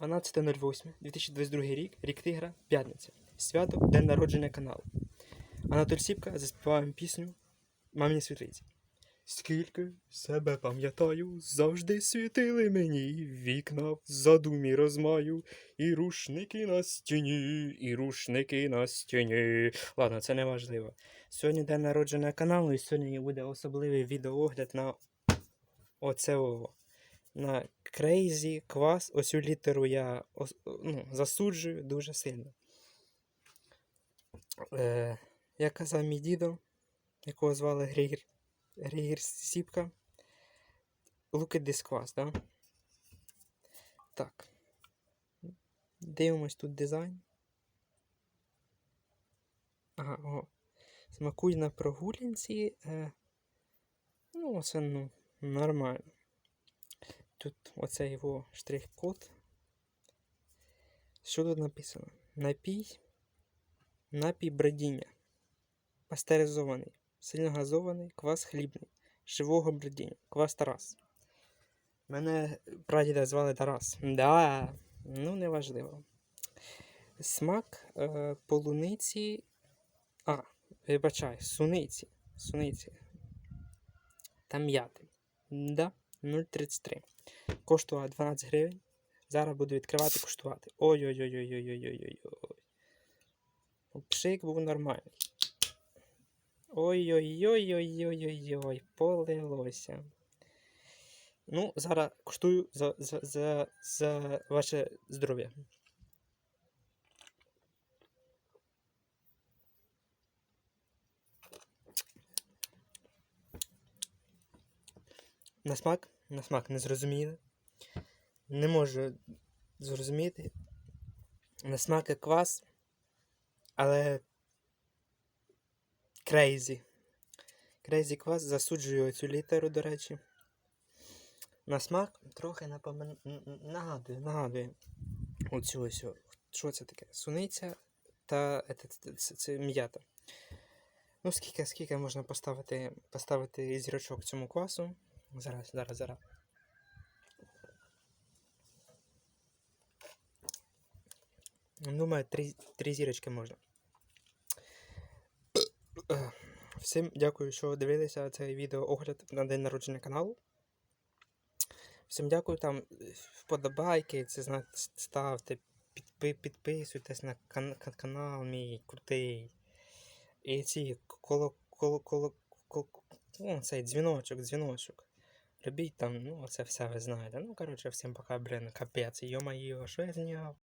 12.08.2022 рік, рік тигра, п'ятниця. Свято, день народження каналу. Анатоль Сіпка заспіваємо пісню Мамині світлиці. Скільки себе пам'ятаю, завжди світили мені вікна в задумі розмаю, і рушники на стіні, і рушники на стіні. Ладно, це не важливо. Сьогодні день народження каналу, і сьогодні буде особливий відеоогляд на оце на Crazy квас. Ось літеру я ну, засуджую дуже сильно. Е, як казав мій дідо, якого звали Григір, Григір Сіпка, look at this квас, да? Так. Дивимось тут дизайн. Ага, о. Смакуй на прогулянці. Е, ну, це ну, нормально. Тут оце його штрих-код. Що тут написано? Напій. Напій бродіння. Пастеризований. Сильно газований, квас хлібний. Живого бродіння. Квас Тарас. Мене прадіда звали Тарас. Да. Ну, неважливо. Смак е, полуниці. А, вибачай, суниці. Суниці. Та м'яти. Да, 0,33. Коштувала 12 гривень. Зараз буду відкривати коштувати. Ой-ой-ой-ой-ой-ой-ой-ой. Пшик був нормальний. Ой-ой-ой-ой-ой-ой-ой. Полилося. Ну, зараз куштую за, за, за, за ваше здоров'я. На смак? На смак не зрозуміли. Не можу зрозуміти. На смак як квас, але крейзі. Крейзі квас засуджую цю літеру, до речі. На смак трохи напомин... нагадує, нагадує оцю ось. Що це таке? Суниця та це, це, це м'ята. Ну, скільки, скільки можна поставити, поставити зірочок цьому квасу? Зараз, зараз, зараз. Думаю, три, три зірочки можна. Всім дякую, що дивилися цей відео огляд на день народження каналу. Всім дякую там вподобайки, це ставте, підпи, підписуйтесь на кан- канал мій крутий. І ці коло, коло, коло, коло, ну, цей дзвіночок, дзвіночок. Робіть там, ну, це все ви знаєте. Ну, коротше, всім пока, блін, капець. Йо-моє, що я зняв?